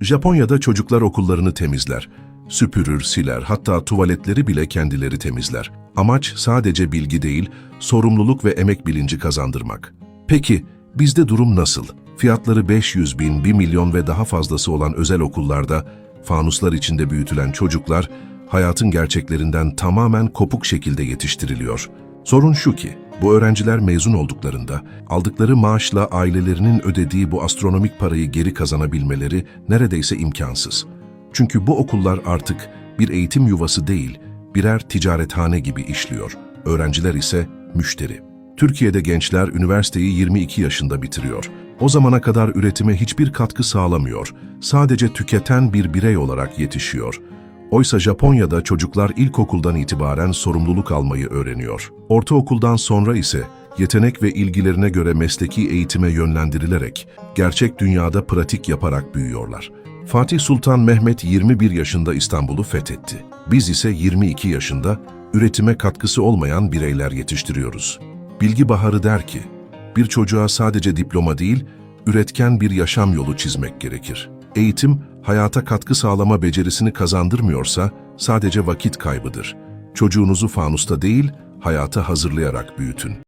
Japonya'da çocuklar okullarını temizler. Süpürür, siler, hatta tuvaletleri bile kendileri temizler. Amaç sadece bilgi değil, sorumluluk ve emek bilinci kazandırmak. Peki, bizde durum nasıl? Fiyatları 500 bin, 1 milyon ve daha fazlası olan özel okullarda, fanuslar içinde büyütülen çocuklar, hayatın gerçeklerinden tamamen kopuk şekilde yetiştiriliyor. Sorun şu ki, bu öğrenciler mezun olduklarında aldıkları maaşla ailelerinin ödediği bu astronomik parayı geri kazanabilmeleri neredeyse imkansız. Çünkü bu okullar artık bir eğitim yuvası değil, birer ticarethane gibi işliyor. Öğrenciler ise müşteri. Türkiye'de gençler üniversiteyi 22 yaşında bitiriyor. O zamana kadar üretime hiçbir katkı sağlamıyor. Sadece tüketen bir birey olarak yetişiyor. Oysa Japonya'da çocuklar ilkokuldan itibaren sorumluluk almayı öğreniyor. Ortaokuldan sonra ise yetenek ve ilgilerine göre mesleki eğitime yönlendirilerek gerçek dünyada pratik yaparak büyüyorlar. Fatih Sultan Mehmet 21 yaşında İstanbul'u fethetti. Biz ise 22 yaşında üretime katkısı olmayan bireyler yetiştiriyoruz. Bilgi Baharı der ki, bir çocuğa sadece diploma değil, üretken bir yaşam yolu çizmek gerekir. Eğitim, hayata katkı sağlama becerisini kazandırmıyorsa sadece vakit kaybıdır. Çocuğunuzu fanusta değil, hayata hazırlayarak büyütün.